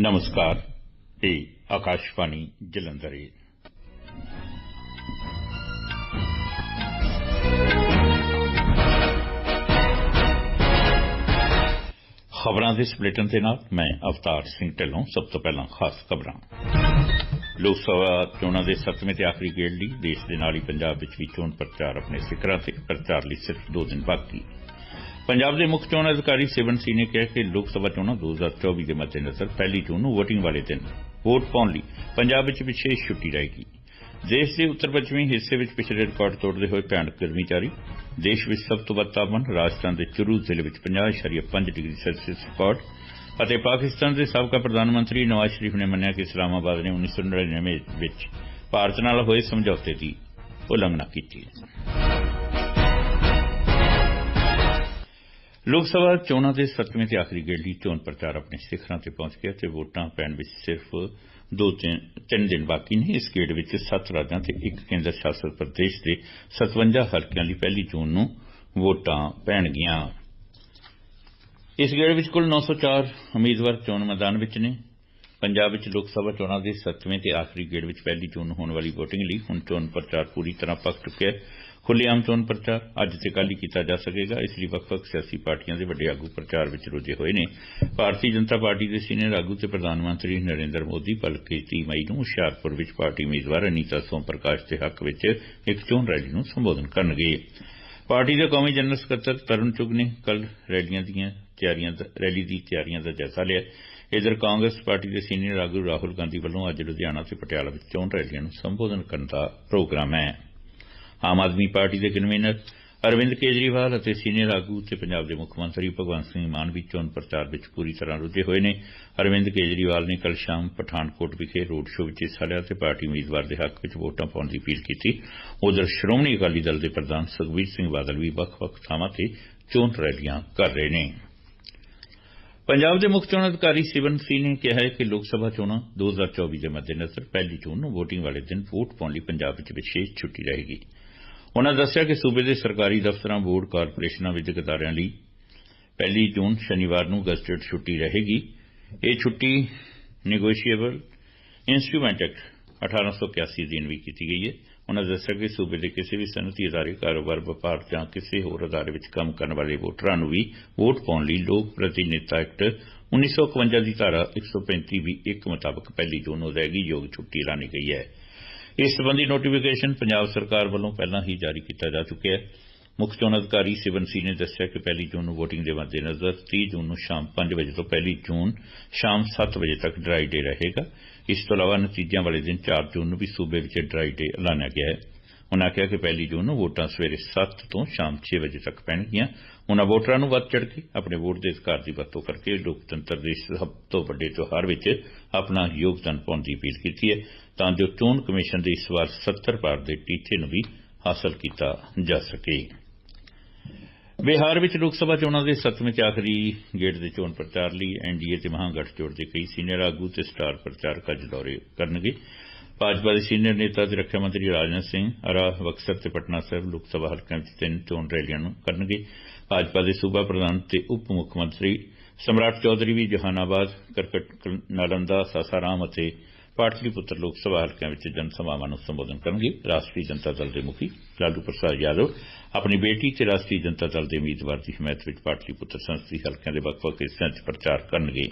ਨਮਸਕਾਰ ਇਹ ਆਕਾਸ਼ਵਾਣੀ ਜਲੰਧਰ ਹੈ ਖਬਰਾਂ ਦੇ ਸਪਲੇਟਨ ਦੇ ਨਾਲ ਮੈਂ ਅਵਤਾਰ ਸਿੰਘ ਢਿੱਲੋਂ ਸਭ ਤੋਂ ਪਹਿਲਾਂ ਖਾਸ ਖਬਰਾਂ ਲੋਕ ਸਭਾ ਚੋਣਾਂ ਦੇ 7ਵੇਂ ਤੇ ਆਖਰੀ ਗੇੜ ਲਈ ਦੇਸ਼ ਦੇ ਨਾਲ ਹੀ ਪੰਜਾਬ ਵਿੱਚ ਵੀ ਚੋਣ ਪ੍ਰਚਾਰ ਆਪਣੇ ਸਿਖਰਾਂ ਤੇ ਪ੍ਰਚਾਰ ਲਈ ਸਿਰਫ 2 ਦਿਨ ਬਾਕੀ ਪੰਜਾਬ ਦੇ ਮੁੱਖ ਚੋਣ ਅਧਿਕਾਰੀ ਸਿਵਨ ਸਿੰਘ ਨੇ ਕਿਹਾ ਕਿ ਲੋਕ ਸਭਾ ਚੋਣਾਂ 2024 ਦੇ ਮੱਦੇਨਜ਼ਰ ਪਹਿਲੀ ਜੂਨ ਨੂੰ VOTING ਵਾਲੇ ਦਿਨ ਵੋਟ ਪਾਉਣ ਲਈ ਪੰਜਾਬ ਵਿੱਚ ਵਿਸ਼ੇਸ਼ ਛੁੱਟੀ ਰਹੇਗੀ। ਦੇਸ਼ ਦੇ ਉੱਤਰ ਪੱਛਮੀ ਹਿੱਸੇ ਵਿੱਚ ਪਿਛਲੇ ਰਿਕਾਰਡ ਤੋੜਦੇ ਹੋਏ ਭਿਆਨਕ ਗਰਮੀ ਜਾਰੀ। ਦੇਸ਼ ਵਿੱਚ ਸਭ ਤੋਂ ਵੱਧ ਤਾਪਮਾਨ ਰਾਜਸਥਾਨ ਦੇ ਚੁਰੂ ਜ਼ਿਲ੍ਹੇ ਵਿੱਚ 50.5 ਡਿਗਰੀ ਸੈਲਸੀਅਸ ਰਿਕਾਰਡ ਅਤੇ ਪਾਕਿਸਤਾਨ ਦੇ ਸਾਬਕਾ ਪ੍ਰਧਾਨ ਮੰਤਰੀ ਨਵਾਜ਼ ਸ਼ਰੀਫ ਨੇ ਮੰਨਿਆ ਕਿ ਇਸਲਾਮਾਬਾਦ ਨੇ 1999 ਵਿੱਚ ਭਾਰਤ ਨਾਲ ਹੋਏ ਸਮਝੌਤੇ ਦੀ ਉਲੰਘਣਾ ਕੀਤੀ ਲੋਕ ਸਭਾ ਚੋਣਾਂ ਦੇ 7ਵੇਂ ਤੇ ਆਖਰੀ ਗੇੜ ਲਈ ਚੋਣ ਪ੍ਰਚਾਰ ਆਪਣੇ ਸਿਖਰਾਂ ਤੇ ਪਹੁੰਚ ਗਿਆ ਤੇ ਵੋਟਾਂ ਪੈਣ ਵਿੱਚ ਸਿਰਫ ਦੋ ਤਿੰਨ ਦਿਨ ਬਾਕੀ ਨੇ। ਇਸ ਗੇੜ ਵਿੱਚ 7 ਰਾਜਾਂ ਤੇ ਇੱਕ ਕੇਂਦਰ ਸ਼ਾਸਤ ਪ੍ਰਦੇਸ਼ ਦੇ 57 ਹਲਕਿਆਂ ਲਈ ਪਹਿਲੀ ਜੂਨ ਨੂੰ ਵੋਟਾਂ ਪੈਣਗੀਆਂ। ਇਸ ਗੇੜ ਵਿੱਚ ਕੁੱਲ 904 ਉਮੀਦਵਾਰ ਚੋਣ ਮੈਦਾਨ ਵਿੱਚ ਨੇ। ਪੰਜਾਬ ਵਿੱਚ ਲੋਕ ਸਭਾ ਚੋਣਾਂ ਦੇ 7ਵੇਂ ਤੇ ਆਖਰੀ ਗੇੜ ਵਿੱਚ ਪਹਿਲੀ ਜੂਨ ਨੂੰ ਹੋਣ ਵਾਲੀ VOTING ਲਈ ਹੁਣ ਚੋਣ ਪ੍ਰਚਾਰ ਪੂਰੀ ਤਰ੍ਹਾਂ ਪੱਕ ਚੁੱਕਿਆ ਹੈ। ਖੁੱਲ੍ਹੇਆਮ ਚੋਣ ਪ੍ਰਚਾਰ ਅੱਜ ਤੇ ਕੱਲ ਹੀ ਕੀਤਾ ਜਾ ਸਕੇਗਾ। ਇਸ ਲਈ ਵੱਖ-ਵੱਖ ਸਿਆਸੀ ਪਾਰਟੀਆਂ ਦੇ ਵੱਡੇ ਆਗੂ ਪ੍ਰਚਾਰ ਵਿੱਚ ਰੁੱਝੇ ਹੋਏ ਨੇ। ਭਾਰਤੀ ਜਨਤਾ ਪਾਰਟੀ ਦੇ ਸੀਨੀਅਰ ਆਗੂ ਤੇ ਪ੍ਰਧਾਨ ਮੰਤਰੀ ਨਰਿੰਦਰ ਮੋਦੀ ਬਲਕਿ 30 ਮਈ ਨੂੰ ਹੁਸ਼ਿਆਰਪੁਰ ਵਿੱਚ ਪਾਰਟੀ ਉਮੀਦਵਾਰ ਅਨੀਤਾ ਸੋਮ ਪ੍ਰਕਾਸ਼ ਦੇ ਹੱਕ ਵਿੱਚ ਇੱਕ ਚੋਣ ਰੈਲੀ ਨੂੰ ਸੰਬੋਧਨ ਕਰਨਗੇ। ਪਾਰਟੀ ਦੇ ਕੌਮੀ ਜਨਰਲ ਸਕੱਤਰ ਤਰੁਣ ਚੁਗ ਨੇ ਕੱਲ ਰੈਲੀਆਂ ਦੀਆਂ ਤਿਆਰੀਆਂ ਰੈਲੀ ਦੀ ਤਿਆਰੀਆਂ ਦਾ ਜਾਇਜ਼ਾ ਲਿਆ। ਇਧਰ ਕਾਂਗਰਸ ਪਾਰਟੀ ਦੇ ਸੀਨੀਅਰ ਆਗੂ ਰਾਹੁਲ ਗਾਂਧੀ ਵੱਲੋਂ ਅੱਜ ਲੁਧਿਆਣਾ ਤੇ ਪਟਿਆਲਾ ਵਿੱਚ ਚੋਣ ਰੈਲੀਆਂ ਨੂੰ ਸੰਬੋਧਨ ਕਰਨ ਦਾ ਪ੍ਰੋਗਰਾਮ ਹੈ। ਆਮ ਆਦਮੀ ਪਾਰਟੀ ਦੇ ਕਨਵੀਨਰ ਅਰਵਿੰਦ ਕੇਜਰੀਵਾਲ ਅਤੇ ਸੀਨੀਅਰ ਆਗੂ ਤੇ ਪੰਜਾਬ ਦੇ ਮੁੱਖ ਮੰਤਰੀ ਭਗਵੰਤ ਸਿੰਘ ਮਾਨ ਵੀ ਚੋਣ ਪ੍ਰਚਾਰ ਵਿੱਚ ਪੂਰੀ ਤਰ੍ਹਾਂ ਰੁੱਝੇ ਹੋਏ ਨੇ। ਅਰਵਿੰਦ ਕੇਜਰੀਵਾਲ ਨੇ ਕੱਲ ਸ਼ਾਮ ਪਠਾਨਕੋਟ ਵਿਖੇ ਰੋਡ ਸ਼ੋਅ ਵਿੱਚ ਹਿੱਸਾ ਲਿਆ ਤੇ ਪਾਰਟੀ ਉਮੀਦਵਾਰ ਦੇ ਹੱਕ ਵਿੱਚ ਵੋਟਾਂ ਪਾਉਣ ਦੀ ਅਪੀਲ ਕੀਤੀ। ਉਧਰ ਸ਼੍ਰੋਮਣੀ ਅਕਾਲੀ ਦਲ ਦੇ ਪ੍ਰਧਾਨ ਸੁਖਬੀਰ ਸਿੰਘ ਬਾਦਲ ਵੀ ਵੱਖ-ਵੱਖ ਥਾਵਾਂ ਤੇ ਚੋਣ ਰੈਲੀਆਂ ਕਰ ਰਹੇ ਨੇ। ਪੰਜਾਬ ਦੇ ਮੁੱਖ ਚੋਣ ਅਧਿਕਾਰੀ ਸਿਵਨ ਸਿੰਘ ਨੇ ਕਿਹਾ ਹੈ ਕਿ ਲੋਕ ਸਭਾ ਚੋਣਾਂ 2024 ਦੇ ਮੱਦੇਨਜ਼ਰ ਪਹਿਲੀ ਜੂਨ ਨੂੰ VOTING ਵਾਲੇ ਦਿਨ ਵੋਟ ਪਾਉਣ ਲਈ ਪੰਜਾਬ ਵਿੱਚ ਵਿਸ਼ੇਸ਼ ਛੁੱਟੀ ਰਹੇਗੀ। ਉਨ੍ਹਾਂ ਦੱਸਿਆ ਕਿ ਸੂਬੇ ਦੇ ਸਰਕਾਰੀ ਦਫ਼ਤਰਾਂ, ਬੋਰਡ, ਕਾਰਪੋਰੇਸ਼ਨਾਂ ਵਿਦਿਅਕ ਅਦਾਰਿਆਂ ਲਈ ਪਹਿਲੀ ਜੂਨ, ਸ਼ਨੀਵਾਰ ਨੂੰ ਗਜ਼ਟਡ ਛੁੱਟੀ ਰਹੇਗੀ। ਇਹ ਛੁੱਟੀ ਨੈਗੋਸ਼ੀਏਬਲ ਇਨਸਟਰੂਮੈਂਟ ਐਕਟ 1881 ਦਿਨ ਵੀ ਕੀਤੀ ਗਈ ਹੈ। ਉਨ੍ਹਾਂ ਦੱਸਿਆ ਕਿ ਸੂਬੇ ਦੇ ਕਿਸੇ ਵੀ ਸਨਅਤੀ ਅਦਾਰੇ, ਕਾਰੋਬਾਰ, ਵਪਾਰ ਜਾਂ ਕਿਸੇ ਹੋਰ ਅਦਾਰੇ ਵਿੱਚ ਕੰਮ ਕਰਨ ਵਾਲੇ ਵੋਟਰਾਂ ਨੂੰ ਵੀ ਵੋਟ ਪਾਉਣ ਲਈ ਲੋਕ ਪ੍ਰਤੀਨਿਧਤਾ ਐਕਟ 1951 ਦੀ ਧਾਰਾ 135 ਵੀ ਇੱਕ ਮੁਤਾਬਕ ਪਹਿਲੀ ਜੂਨ ਨੂੰ ਰਹੇਗੀ ਯੋਗ ਛੁੱਟੀ ਐਲਾਨੀ ਗਈ ਹੈ। ਇਸ ਸਬੰਧੀ ਨੋਟੀਫਿਕੇਸ਼ਨ ਪੰਜਾਬ ਸਰਕਾਰ ਵੱਲੋਂ ਪਹਿਲਾਂ ਹੀ ਜਾਰੀ ਕੀਤਾ ਜਾ ਚੁੱਕਿਆ ਹੈ। ਮੁੱਖ ਚੋਣ ਅਧਿਕਾਰੀ ਸਿਵਨ ਸੀ ਨੇ ਦੱਸਿਆ ਕਿ ਪਹਿਲੀ ਜੂਨ ਨੂੰ VOTING ਦੇ ਮੱਦੇਨਜ਼ਰ 30 ਜੂਨ ਨੂੰ ਸ਼ਾਮ 5 ਵਜੇ ਤੋਂ ਪਹਿਲੀ ਜੂਨ ਸ਼ਾਮ 7 ਵਜੇ ਤੱਕ ਡਰਾਈ ਡੇ ਰਹੇਗਾ। ਇਸ ਤੋਂ ਇਲਾਵਾ ਨਤੀਜਿਆਂ ਵਾਲੇ ਦਿਨ 4 ਜੂਨ ਨੂੰ ਵੀ ਸੂਬੇ ਵਿੱਚ ਡਰਾਈ ਡੇ ਐਲਾਨਿਆ ਗਿਆ ਹੈ। ਉਨ੍ਹਾਂ ਕਿਹਾ ਕਿ ਪਹਿਲੀ ਜੂਨ ਨੂੰ ਵੋਟਾਂ ਸਵੇਰੇ 7 ਤੋਂ ਸ਼ਾਮ 6 ਵਜੇ ਤੱਕ ਪੈਣਗੀਆਂ। ਉਨ੍ਹਾਂ ਵੋਟਰਾਂ ਨੂੰ ਵੱਧ ਚੜ ਕੇ ਆਪਣੇ ਵੋਟ ਦੇ ਅਧਿਕਾਰ ਦੀ ਵਰਤੋਂ ਕਰਕੇ ਲੋਕਤੰਤਰ ਦੇ ਸਭ ਤੋਂ ਵੱਡੇ ਤਿਉਹਾਰ ਵਿੱਚ ਆਪਣਾ ਯੋਗਦਾਨ ਪਾਉਣ ਦੀ ਅਪੀਲ ਕੀਤੀ ਹੈ। ਤਾਂ ਜੋ ਚੋਣ ਕਮਿਸ਼ਨ ਦੇ ਇਸ ਵਾਰ 70 ਪਾਰ ਦੇ ਟੀਚੇ ਨੂੰ ਵੀ ਹਾਸਲ ਕੀਤਾ ਜਾ ਸਕੇ। ਬਿਹਾਰ ਵਿੱਚ ਲੋਕ ਸਭਾ ਚੋਣਾਂ ਦੇ 7ਵੇਂ ਤੇ ਆਖਰੀ ਗੇੜ ਦੇ ਚੋਣ ਪ੍ਰਚਾਰ ਲਈ ਐਨਡੀਏ ਤੇ ਮਹਾਗਠਜੋੜ ਦੇ ਕਈ ਸੀਨੀਅਰ ਆਗੂ ਤੇ ਸਟਾਰ ਪ੍ਰਚਾਰਕ ਅੱਜ ਦੌਰੇ ਕਰਨਗੇ। ਭਾਜਪਾ ਦੇ ਸੀਨੀਅਰ ਨੇਤਾ ਤੇ ਰੱਖਿਆ ਮੰਤਰੀ ਰਾਜਨਾਥ ਸਿੰਘ ਅਰਾ ਬਕਸਰ ਤੇ ਪਟਨਾ ਸਾਹਿਬ ਲੋਕ ਸਭਾ ਹਲਕਿਆਂ ਵਿੱਚ ਤਿੰਨ ਚੋਣ ਰੈਲੀਆਂ ਨੂੰ ਕਰਨਗੇ। ਭਾਜਪਾ ਦੇ ਸੂਬਾ ਪ੍ਰਧਾਨ ਤੇ ਉਪ ਮੁੱਖ ਮੰਤਰੀ ਸਮਰਾਟ ਚੌਧਰੀ ਵੀ ਜਹਾਨਾਬਾਦ, ਕਰਕਟ ਨਾਲੰਦਾ, ਸਾਸਾਰਾਮ ਅਤੇ ਪਾਟਲੀਪੁੱਤਰ ਲੋਕ ਸਭਾ ਹਲਕਿਆਂ ਵਿੱਚ ਜਨ ਸਭਾਵਾਂ ਨੂੰ ਸੰਬੋਧਨ ਕਰਨਗੇ। ਰਾਸ਼ਟਰੀ ਜਨਤਾ ਦਲ ਦੇ ਮੁਖੀ ਲਾਲੂ ਪ੍ਰਸਾਦ ਯਾਦਵ ਆਪਣੀ ਬੇਟੀ ਤੇ ਰਾਸ਼ਟਰੀ ਜਨਤਾ ਦਲ ਦੇ ਉਮੀਦਵਾਰ ਦੀ ਹਮਾਇਤ ਵਿੱਚ ਪਾਟਲੀਪੁੱਤਰ ਸੰਸਦੀ ਹਲਕਿਆਂ ਦੇ ਵੱਖ-ਵੱਖ ਹਿੱਸਿਆਂ 'ਚ ਪ੍ਰਚਾਰ ਕਰਨਗੇ।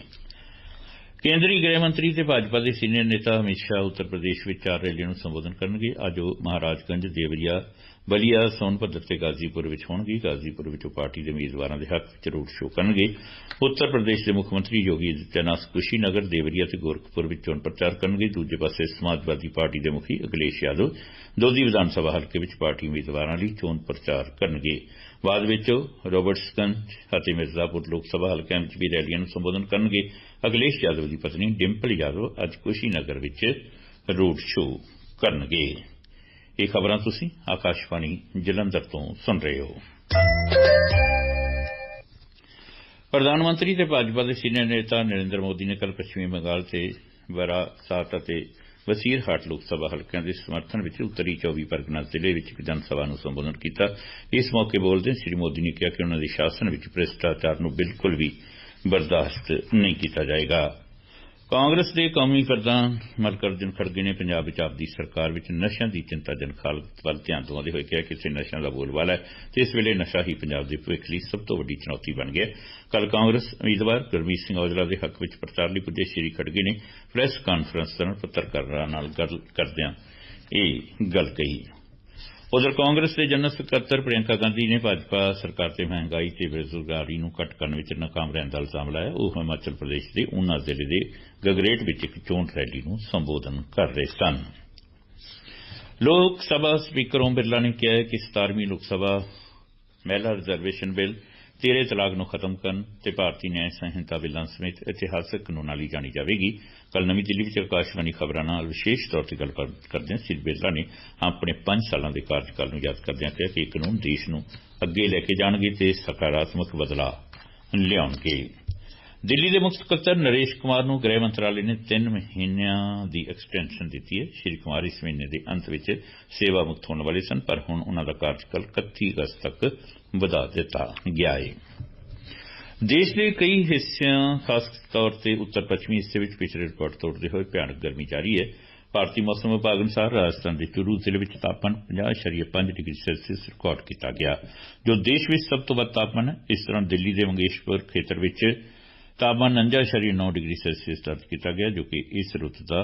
ਕੇਂਦਰੀ ਗ੍ਰਹਿ ਮੰਤਰੀ ਤੇ ਭਾਜਪਾ ਦੇ ਸੀਨੀਅਰ ਨੇਤਾ ਅਮਿਤ ਸ਼ਾਹ ਉੱਤਰ ਪ੍ਰਦੇਸ਼ ਵਿੱਚ ਚਾਰ ਰੈਲੀਆਂ ਨੂੰ ਸੰਬੋਧਨ ਕਰਨਗੇ। ਅੱਜ ਉਹ ਮਹਾਰਾਜਗੰਜ, ਦੇਵਰੀਆ ਬਲੀਆ ਸੋਨਭਦਰ ਤੇ ਗਾਜ਼ੀਪੁਰ ਵਿੱਚ ਹੋਣਗੇ। ਗਾਜ਼ੀਪੁਰ ਵਿੱਚ ਪਾਰਟੀ ਦੇ ਉਮੀਦਵਾਰਾਂ ਦੇ ਹੱਕ ਵਿੱਚ ਰੋਡ ਸ਼ੋਅ ਕਰਨਗੇ। ਉੱਤਰ ਪ੍ਰਦੇਸ਼ ਦੇ ਮੁੱਖ ਮੰਤਰੀ ਯੋਗੀ ਆਦਿੱਤਿਆਨਾਥ ਕੁਸ਼ੀਨਗਰ, ਦੇਵਰੀਆ ਤੇ ਗੋਰਖਪੁਰ ਵਿੱਚ ਚੋਣ ਪ੍ਰਚਾਰ ਕਰਨਗੇ। ਦੂਜੇ ਪਾਸੇ ਸਮਾਜਵਾਦੀ ਪਾਰਟੀ ਦੇ ਮੁਖੀ ਅਖਿਲੇਸ਼ ਯਾਦਵ ਦੋਦੀ ਵਿਧਾਨ ਸਭਾ ਹਲਕੇ ਵਿੱਚ ਪਾਰਟੀ ਉਮੀਦਵਾਰਾਂ ਲਈ ਚੋਣ ਪ੍ਰਚਾਰ ਕਰਨਗੇ। ਬਾਅਦ ਵਿੱਚ ਰੋਬਰਟਸਗੰਜ ਅਤੇ ਮਿਰਜ਼ਾਪੁਰ ਲੋਕ ਸਭਾ ਹਲਕਿਆਂ ਵਿੱਚ ਵੀ ਰੈਲੀਆਂ ਨੂੰ ਸੰਬੋਧਨ ਕਰਨਗੇ। ਅਖਿਲੇਸ਼ ਯਾਦਵ ਦੀ ਪਤਨੀ ਡਿੰਪਲ ਯਾਦਵ ਅੱਜ ਕੁਸ਼ੀਨਗਰ ਵਿੱਚ ਰੋਡ ਸ਼ੋਅ ਕਰਨਗੇ। ਇਹ ਖਬਰਾਂ ਤੁਸੀਂ ਆਕਾਸ਼ਵਾਣੀ ਜਲੰਧਰ ਤੋਂ ਸੁਣ ਰਹੇ ਹੋ। ਪ੍ਰਧਾਨ ਮੰਤਰੀ ਤੇ ਭਾਜਪਾ ਦੇ ਸੀਨੀਅਰ ਨੇਤਾ ਨਰਿੰਦਰ ਮੋਦੀ ਨੇ ਕੱਲ ਪੱਛਮੀ ਬੰਗਾਲ ਤੇ ਵਰਾਸਾਤ ਅਤੇ ਵਸੀਰਹਾਟ ਲੋਕ ਸਭਾ ਹਲਕਿਆਂ ਦੇ ਸਮਰਥਨ ਵਿੱਚ ਉੱਤਰੀ 24 ਪਰਗਨਾ ਜ਼ਿਲ੍ਹੇ ਵਿੱਚ ਇੱਕ ਜਨ ਸਭਾ ਨੂੰ ਸੰਬੋਧਨ ਕੀਤਾ। ਇਸ ਮੌਕੇ ਬੋਲਦੇ ਸ੍ਰੀ ਮੋਦੀ ਨੇ ਕਿਹਾ ਕਿ ਉਨ੍ਹਾਂ ਦੇ ਸ਼ਾਸਨ ਵਿੱਚ ਭ੍ਰਿਸ਼ਟਾਚਾਰ ਨੂੰ ਬਿਲਕੁਲ ਵੀ ਬਰਦਾਸ਼ਤ ਨਹੀਂ ਕੀਤਾ ਜਾਏਗਾ। ਕਾਂਗਰਸ ਦੇ ਕੌਮੀ ਪ੍ਰਧਾਨ ਮਲਕਰਜਨ ਖੜਗੇ ਨੇ ਪੰਜਾਬ ਵਿੱਚ ਆਪਦੀ ਸਰਕਾਰ ਵਿੱਚ ਨਸ਼ਿਆਂ ਦੀ ਚਿੰਤਾਜਨਕ ਹਾਲਤ ਵੱਲ ਧਿਆਨ ਦਿਵਾਉਂਦੇ ਹੋਏ ਕਿਹਾ ਕਿ ਇੱਥੇ ਨਸ਼ਿਆਂ ਦਾ ਬੋਲਬਾਲਾ ਹੈ ਤੇ ਇਸ ਵੇਲੇ ਨਸ਼ਾ ਹੀ ਪੰਜਾਬ ਦੇ ਭਵਿੱਖ ਲਈ ਸਭ ਤੋਂ ਵੱਡੀ ਚੁਣੌਤੀ ਬਣ ਗਿਆ ਕੱਲ ਕਾਂਗਰਸ ਉਮੀਦਵਾਰ ਗੁਰਮੀਤ ਸਿੰਘ ਔਜਲਾ ਦੇ ਹੱਕ ਵਿੱਚ ਪ੍ਰਚਾਰ ਲਈ ਪੁੱਜੇ ਸ਼੍ਰੀ ਖੜਗੇ ਨੇ ਪ੍ਰੈਸ ਕਾਨਫਰੰਸ ਦੌਰਾਨ ਪੱਤਰਕਾਰਾਂ ਨਾਲ ਗੱਲ ਕਰਦਿਆਂ ਇਹ ਗੱਲ ਕਹੀ। ਉਧਰ ਕਾਂਗਰਸ ਦੇ ਜਨਰਲ ਸਕੱਤਰ ਪ੍ਰਿਯੰਕਾ ਗਾਂਧੀ ਨੇ ਭਾਜਪਾ ਸਰਕਾਰ ਤੇ ਮਹਿੰਗਾਈ ਤੇ ਬੇਰੁਜ਼ਗਾਰੀ ਨੂੰ ਘੱਟ ਕਰਨ ਵਿੱਚ ਨਾਕਾਮ ਰਹਿਣ ਦਾ ਇਲਜ਼ਾਮ ਲਾਇਆ। ਉਹ ਹਿਮਾਚਲ ਪ੍ਰਦੇਸ਼ ਦੇ ਉਨਾ ਜ਼ਿਲ੍ਹੇ ਦੇ ਗਗਰੇਟ ਵਿੱਚ ਇੱਕ ਚੋਣ ਰੈਲੀ ਨੂੰ ਸੰਬੋਧਨ ਕਰ ਰਹੇ ਸਨ। ਲੋਕ ਸਭਾ ਸਪੀਕਰ ਓਮ ਬਿਰਲਾ ਨੇ ਕਿਹਾ ਕਿ 17ਵੀਂ ਲੋਕ ਸਭਾ ਮਹਿਲਾ ਰਿਜ਼ਰਵੇਸ਼ਨ ਬਿੱਲ ਤੇਰੇ ਤਲਾਕ ਨੂੰ ਖਤਮ ਕਰਨ ਤੇ ਭਾਰਤੀ ਨਿਆਂ ਸੰਹਿਤਾ ਬਿੱਲਾਂ ਸਮੇਤ ਇਤਿਹਾਸਕ ਕਾਨੂੰਨਾਂ ਲਈ ਜਾਣੀ ਜਾਵੇਗੀ। ਕੱਲ ਨਵੀਂ ਦਿੱਲੀ ਵਿੱਚ ਆਕਾਸ਼ਵਾਣੀ ਖਬਰਾਂ ਨਾਲ ਵਿਸ਼ੇਸ਼ ਤੌਰ ਤੇ ਗੱਲ ਕਰਦਿਆਂ ਸ੍ਰੀ ਬਿਰਲਾ ਨੇ ਆਪਣੇ 5 ਸਾਲਾਂ ਦੇ ਕਾਰਜਕਾਲ ਨੂੰ ਯਾਦ ਕਰਦਿਆਂ ਕਿਹਾ ਕਿ ਇਹ ਕਾਨੂੰਨ ਦੇਸ਼ ਨੂੰ ਅੱਗੇ ਲੈ ਕੇ ਜਾਣਗੇ ਤੇ ਸਕਾਰਾਤਮਕ ਬਦਲਾਅ ਲਿਆਉਣਗੇ। ਦਿੱਲੀ ਦੇ ਮੁੱਖ ਸਕੱਤਰ ਨਰੇਸ਼ ਕੁਮਾਰ ਨੂੰ ਗ੍ਰਹਿ ਮੰਤਰਾਲੇ ਨੇ 3 ਮਹੀਨਿਆਂ ਦੀ ਐਕਸਟੈਂਸ਼ਨ ਦਿੱਤੀ ਹੈ। ਸ਼੍ਰੀ ਕੁਮਾਰ ਇਸ ਮਹੀਨੇ ਦੇ ਅੰਤ ਵਿੱਚ ਸੇਵਾ ਮੁਕਤ ਹੋਣ ਵਾਲੇ ਸਨ, ਪਰ ਹੁਣ ਉਨ੍ਹਾਂ ਦਾ ਕਾਰਜਕਾਲ 31 ਅਗਸਤ ਤੱਕ ਵਧਾ ਦਿੱਤਾ ਗਿਆ ਹੈ। ਦੇਸ਼ ਦੇ ਕਈ ਹਿੱਸਿਆਂ, ਖਾਸ ਤੌਰ ਤੇ ਉੱਤਰ ਪੱਛਮੀ ਹਿੱਸੇ ਵਿੱਚ ਪਿਛਲੇ ਰਿਕਾਰਡ ਤੋੜਦੇ ਹੋਏ ਭਿਆਨਕ ਗਰਮੀ ਜਾਰੀ ਹੈ। ਭਾਰਤੀ ਮੌਸਮ ਵਿਭਾਗ ਅਨੁਸਾਰ ਰਾਜਸਥਾਨ ਦੇ ਚੁਰੂ ਜ਼ਿਲ੍ਹੇ ਵਿੱਚ ਤਾਪਮਾਨ 50.5 ਡਿਗਰੀ ਸੈਲਸੀਅਸ ਰਿਕਾਰਡ ਕੀਤਾ ਗਿਆ। ਜੋ ਦੇਸ਼ ਵਿੱਚ ਸਭ ਤੋਂ ਵੱਧ ਤਾਪਮਾਨ ਹੈ, ਇਸ ਤਰ੍ਹਾਂ ਦਿੱਲੀ ਦੇ ਮੰਗੇਸ਼ਪੁਰ ਖੇਤਰ ਵਿੱਚ ਤਾਪਮਾਨ 49.9 ਡਿਗਰੀ ਸੈਲਸੀਅਸ ਦਰਜ ਕੀਤਾ ਗਿਆ, ਜੋ ਕਿ ਇਸ ਰੁੱਤ ਦਾ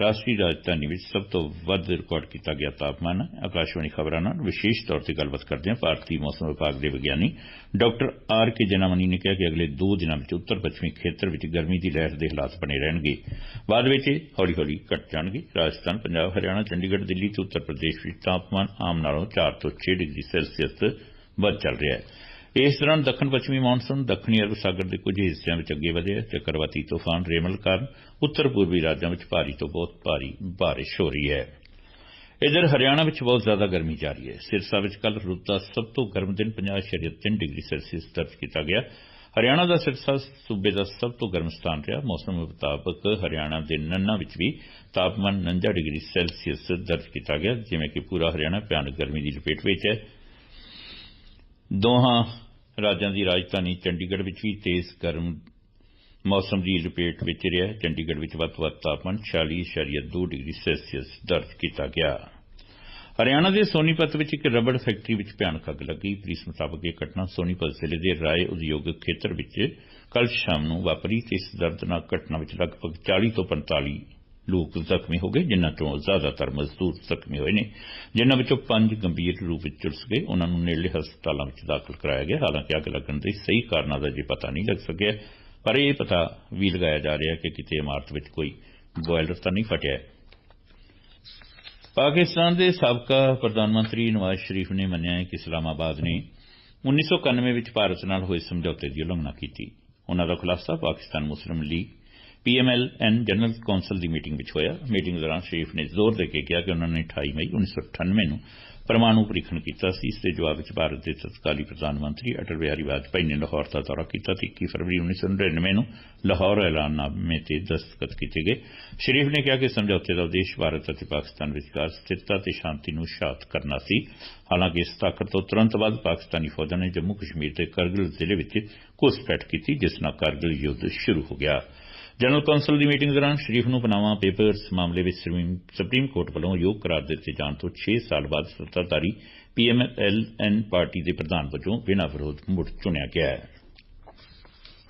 ਰਾਸ਼ਟਰੀ ਰਾਜਧਾਨੀ ਵਿੱਚ ਸਭ ਤੋਂ ਵੱਧ ਰਿਕਾਰਡ ਕੀਤਾ ਗਿਆ ਤਾਪਮਾਨ ਹੈ। ਆਕਾਸ਼ਵਾਣੀ ਖਬਰਾਂ ਨਾਲ ਵਿਸ਼ੇਸ਼ ਤੌਰ ਤੇ ਗੱਲਬਾਤ ਕਰਦਿਆਂ ਭਾਰਤੀ ਮੌਸਮ ਵਿਭਾਗ ਦੇ ਵਿਗਿਆਨੀ ਡਾਕਟਰ ਆਰ ਕੇ ਜਨਾਮਨੀ ਨੇ ਕਿਹਾ ਕਿ ਅਗਲੇ 2 ਦਿਨਾਂ ਵਿੱਚ ਉੱਤਰ ਪੱਛਮੀ ਖੇਤਰ ਵਿੱਚ ਗਰਮੀ ਦੀ ਲਹਿਰ ਦੇ ਹਾਲਾਤ ਬਣੇ ਰਹਿਣਗੇ। ਬਾਅਦ ਵਿੱਚ ਇਹ ਹੌਲੀ-ਹੌਲੀ ਘਟ ਜਾਣਗੇ। ਰਾਜਸਥਾਨ, ਪੰਜਾਬ, ਹਰਿਆਣਾ, ਚੰਡੀਗੜ੍ਹ, ਦਿੱਲੀ ਤੇ ਉੱਤਰ ਪ੍ਰਦੇਸ਼ ਵਿੱਚ ਤਾਪਮਾਨ ਆਮ ਨਾਲੋਂ 4 ਤੋਂ 6 ਡਿਗਰੀ ਸੈਲਸੀਅਸ ਵੱਧ ਚੱਲ ਰਿਹਾ ਹੈ। ਇਸ ਦੌਰਾਨ ਦੱਖਣ ਪੱਛਮੀ ਮੌਨਸੂਨ, ਦੱਖਣੀ ਅਰਬ ਸਾਗਰ ਦੇ ਕੁਝ ਹਿੱਸਿਆਂ ਵਿੱਚ ਅੱਗੇ ਵਧਿਆ ਚੱਕਰਵਾਤੀ ਤੂਫਾਨ ਰੇਮਲ ਕਾਰਨ ਉੱਤਰ ਪੂਰਬੀ ਰਾਜਾਂ ਵਿੱਚ ਭਾਰੀ ਤੋਂ ਬਹੁਤ ਭਾਰੀ ਬਾਰਿਸ਼ ਹੋ ਰਹੀ ਹੈ। ਇਧਰ ਹਰਿਆਣਾ ਵਿੱਚ ਬਹੁਤ ਜ਼ਿਆਦਾ ਗਰਮੀ ਜਾਰੀ ਹੈ। ਸਿਰਸਾ ਵਿੱਚ ਕੱਲ ਰੁੱਤ ਦਾ ਸਭ ਤੋਂ ਗਰਮ ਦਿਨ 50.3 ਡਿਗਰੀ ਸੈਲਸੀਅਸ ਦਰਜ ਕੀਤਾ ਗਿਆ। ਹਰਿਆਣਾ ਦਾ ਸਿਰਸਾ ਸੂਬੇ ਦਾ ਸਭ ਤੋਂ ਗਰਮ ਸਥਾਨ ਰਿਹਾ। ਮੌਸਮ ਮੁਤਾਬਕ ਹਰਿਆਣਾ ਦੇ ਨੰਨਾ ਵਿੱਚ ਵੀ ਤਾਪਮਾਨ 49 ਡਿਗਰੀ ਸੈਲਸੀਅਸ ਦਰਜ ਕੀਤਾ ਗਿਆ, ਜਿਵੇਂ ਕਿ ਪੂਰਾ ਹਰਿਆਣਾ ਭਿਆਨਕ ਗਰਮੀ ਦੀ ਲਪੇਟ ਵਿੱਚ ਹੈ। ਦੋਹਾਂ ਰਾਜਾਂ ਦੀ ਰਾਜਧਾਨੀ ਚੰਡੀਗੜ੍ਹ ਵਿੱਚ ਵੀ ਤੇਜ਼ ਗਰਮ ਮੌਸਮ ਦੀ ਲਪੇਟ ਵਿੱਚ ਰਿਹਾ। ਚੰਡੀਗੜ੍ਹ ਵਿੱਚ ਵੱਧ ਤੋਂ ਵੱਧ ਤਾਪਮਾਨ 46.2 ਡਿਗਰੀ ਸੈਲਸੀਅਸ ਦਰਜ ਕੀਤਾ ਗਿਆ। ਹਰਿਆਣਾ ਦੇ ਸੋਨੀਪਤ ਵਿੱਚ ਇੱਕ ਰਬੜ ਫੈਕਟਰੀ ਵਿੱਚ ਭਿਆਨਕ ਅੱਗ ਲੱਗੀ। ਪੁਲਿਸ ਮੁਤਾਬਕ ਇਹ ਘਟਨਾ ਸੋਨੀਪਤ ਜ਼ਿਲ੍ਹੇ ਦੇ ਰਾਏ ਉਦਯੋਗਿਕ ਖੇਤਰ ਵਿੱਚ ਕੱਲ ਸ਼ਾਮ ਨੂੰ ਵਾਪਰੀ ਤੇ ਇਸ ਦਰਦਨਾਕ ਘਟਨਾ ਵਿੱਚ ਲਗਭਗ 40 ਤੋਂ 45 ਲੋਕ ਜ਼ਖਮੀ ਹੋ ਗਏ, ਜਿਨ੍ਹਾਂ ਤੋਂ ਜ਼ਿਆਦਾਤਰ ਮਜ਼ਦੂਰ ਜ਼ਖਮੀ ਹੋਏ ਨੇ। ਜਿਨ੍ਹਾਂ ਵਿੱਚੋਂ ਪੰਜ ਗੰਭੀਰ ਰੂਪ ਵਿੱਚ ਝੁਲਸ ਗਏ ਉਨ੍ਹਾਂ ਨੂੰ ਨੇੜਲੇ ਹਸਪਤਾਲਾਂ ਵਿੱਚ ਦਾਖਲ ਕਰਾਇਆ ਗਿਆ। ਹਾਲਾਂਕਿ ਅੱਗ ਲੱਗਣ ਦੇ ਸਹੀ ਕਾਰਨਾਂ ਦਾ ਜੇ ਪਤਾ ਨਹੀਂ ਲੱਗ ਸਕਿਆ, ਪਰ ਇਹ ਪਤਾ ਵੀ ਲਗਾਇਆ ਜਾ ਰਿਹਾ ਕਿ ਕਿਤੇ ਇਮਾਰਤ ਵਿੱਚ ਕੋਈ ਬੋਇਲਰ ਤਾਂ ਨਹੀਂ ਫਟਿਆ। ਪਾਕਿਸਤਾਨ ਦੇ ਸਾਬਕਾ ਪ੍ਰਧਾਨ ਮੰਤਰੀ ਨਵਾਜ਼ ਸ਼ਰੀਫ ਨੇ ਮੰਨਿਆ ਹੈ ਕਿ ਇਸਲਾਮਾਬਾਦ ਨੇ 1991 ਵਿੱਚ ਭਾਰਤ ਨਾਲ ਹੋਏ ਸਮਝੌਤੇ ਦੀ ਉਲੰਘਣਾ ਕੀਤੀ। ਉਨ੍ਹਾਂ ਦਾ ਖੁਲਾਸਾ Pakistan Muslim League PMLN general council ਦੀ ਮੀਟਿੰਗ ਵਿੱਚ ਹੋਇਆ। ਮੀਟਿੰਗ ਦੌਰਾਨ ਸ਼ਰੀਫ ਨੇ ਜ਼ੋਰ ਦੇ ਕੇ ਕਿਹਾ ਕਿ ਉਨ੍ਹਾਂ ਨੇ 28 ਮਈ 1998 ਨੂੰ ਪਰਮਾਣੂ ਪ੍ਰੀਖਣ ਕੀਤਾ ਸੀ। ਇਸ ਦੇ ਜਵਾਬ ਵਿੱਚ ਭਾਰਤ ਦੇ ਤਤਕਾਲੀ ਪ੍ਰਧਾਨ ਮੰਤਰੀ ਅਟਲ ਬਿਹਾਰੀ ਵਾਜਪਾਈ ਨੇ ਲਾਹੌਰ ਦਾ ਦੌਰਾ ਕੀਤਾ ਤੇ 21 ਫਰਵਰੀ 1999 ਨੂੰ ਲਾਹੌਰ ਐਲਾਨਨਾਮੇ ਤੇ ਦਸਤਖਤ ਕੀਤੇ ਗਏ। ਸ਼ਰੀਫ ਨੇ ਕਿਹਾ ਕਿ ਸਮਝੌਤੇ ਦਾ ਉਦੇਸ਼ ਭਾਰਤ ਅਤੇ ਪਾਕਿਸਤਾਨ ਵਿਚਕਾਰ ਸਥਿਰਤਾ ਤੇ ਸ਼ਾਂਤੀ ਨੂੰ ਸ਼ਾਤ ਕਰਨਾ ਸੀ। ਹਾਲਾਂਕਿ ਇਸ ਤਾਕਤ ਤੋਂ ਤੁਰੰਤ ਬਾਅਦ ਪਾਕਿਸਤਾਨੀ ਫੌਜਾਂ ਨੇ ਜੰਮੂ ਕਸ਼ਮੀਰ ਦੇ ਕਰਗਿਲ ਜ਼ਿਲ੍ਹੇ ਵਿੱਚ ਘੁਸਪੈਠ ਕੀਤੀ, ਜਿਸ ਨਾਲ ਕਰਗਿਲ ਯੁੱਧ ਸ਼ੁਰੂ ਹੋ ਗਿਆ। ਜਨਰਲ ਕੌਂਸਲ ਦੀ ਮੀਟਿੰਗ ਦੌਰਾਨ ਸ਼ਰੀਫ ਨੂੰ ਪਨਾਮਾ ਪੇਪਰਸ ਮਾਮਲੇ ਵਿੱਚ ਸੁਪਰੀਮ ਕੋਰਟ ਵੱਲੋਂ ਯੋਗ ਕਰਾਰ ਦਿੱਤੇ ਜਾਣ ਤੋਂ 6 ਸਾਲ ਬਾਅਦ ਸੱਤਾਧਾਰੀ ਪੀਐਮਐਲਐਨ ਪਾਰਟੀ ਦੇ ਪ੍ਰਧਾਨ ਵਜੋਂ ਬਿਨਾਂ ਵਿਰੋਧ ਮੁੜ ਚੁਣਿਆ ਗਿਆ ਹੈ।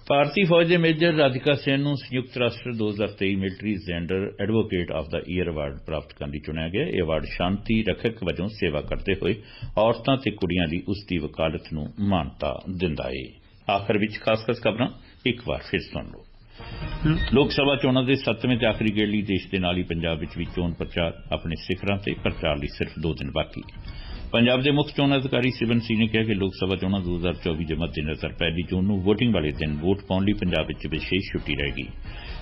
ਭਾਰਤੀ ਫੌਜ ਦੇ ਮੇਜਰ ਰਾਧਿਕਾ ਸੈਨ ਨੂੰ ਸੰਯੁਕਤ ਰਾਸ਼ਟਰ 2023 military gender advocate of the year award ਪ੍ਰਾਪਤ ਕਰਨ ਲਈ ਚੁਣਿਆ ਗਿਆ। ਇਹ ਅਵਾਰਡ ਸ਼ਾਂਤੀ ਰੱਖਿਅਕ ਵਜੋਂ ਸੇਵਾ ਕਰਦੇ ਹੋਏ ਔਰਤਾਂ ਤੇ ਕੁੜੀਆਂ ਦੀ ਉਸ ਦੀ ਵਕਾਲਤ ਨੂੰ ਮਾਨਤਾ ਦਿੰਦਾ ਹੈ ਆਖਰ ਵਿੱਚ ਖਾਸ-ਖਾਸ ਖਬਰਾਂ ਇੱਕ ਵਾਰ ਫਿਰ ਸੁਣ ਲਓ। ਲੋਕ ਸਭਾ ਚੋਣਾਂ ਦੇ 7ਵੇਂ ਤੇ ਆਖਰੀ ਗੇੜ ਲਈ ਦੇਸ਼ ਦੇ ਨਾਲ ਹੀ ਪੰਜਾਬ ਵਿੱਚ ਵੀ ਚੋਣ ਪ੍ਰਚਾਰ ਆਪਣੇ ਸਿਖਰਾਂ ਤੇ ਪ੍ਰਚਾਰ ਲਈ ਸਿਰਫ 2 ਦਿਨ ਬਾਕੀ। ਪੰਜਾਬ ਦੇ ਮੁੱਖ ਚੋਣ ਅਧਿਕਾਰੀ ਸਿਵਨ ਸਿੰਘ ਨੇ ਕਿਹਾ ਕਿ ਲੋਕ ਸਭਾ ਚੋਣਾਂ 2024 ਦੇ ਮੱਦੇਨਜ਼ਰ ਪਹਿਲੀ ਜੂਨ ਨੂੰ VOTING ਵਾਲੇ ਦਿਨ ਵੋਟ ਪਾਉਣ ਲਈ ਪੰਜਾਬ ਵਿੱਚ ਵਿਸ਼ੇਸ਼ ਛੁੱਟੀ ਰਹੇਗੀ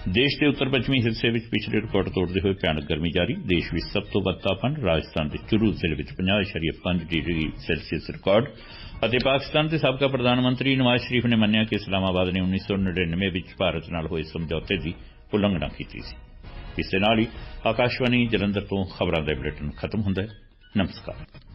ਦੇਸ਼ ਦੇ ਉੱਤਰ ਪੱਛਮੀ ਹਿੱਸੇ ਵਿੱਚ ਪਿਛਲੇ ਰਿਕਾਰਡ ਤੋੜਦੇ ਹੋਏ ਭਿਆਨਕ ਗਰਮੀ ਜਾਰੀ। ਦੇਸ਼ ਵਿੱਚ ਸਭ ਤੋਂ ਵੱਧ ਤਾਪਮਾਨ ਰਾਜਸਥਾਨ ਦੇ ਚੁਰੂ ਜ਼ਿਲ੍ਹੇ ਵਿੱਚ 50.5 ਡਿਗਰੀ ਸੈਲਸੀਅਸ ਰਿਕਾਰਡ ਅਤੇ ਪਾਕਿਸਤਾਨ ਦੇ ਸਾਬਕਾ ਪ੍ਰਧਾਨ ਮੰਤਰੀ ਨਵਾਜ਼ ਸ਼ਰੀਫ ਨੇ ਮੰਨਿਆ ਕਿ ਇਸਲਾਮਾਬਾਦ ਨੇ 1999 ਵਿੱਚ ਭਾਰਤ ਨਾਲ ਹੋਏ ਸਮਝੌਤੇ ਦੀ ਉਲੰਘਣਾ ਕੀਤੀ ਸੀ। ਇਸ ਦੇ ਨਾਲ ਹੀ ਆਕਾਸ਼ਵਾਣੀ ਜਲੰਧਰ ਤੋਂ ਖਬਰਾਂ ਦਾ ਬੁਲੇਟਿਨ ਖਤਮ ਹੁੰਦਾ ਹੈ। ਨਮਸਕਾਰ।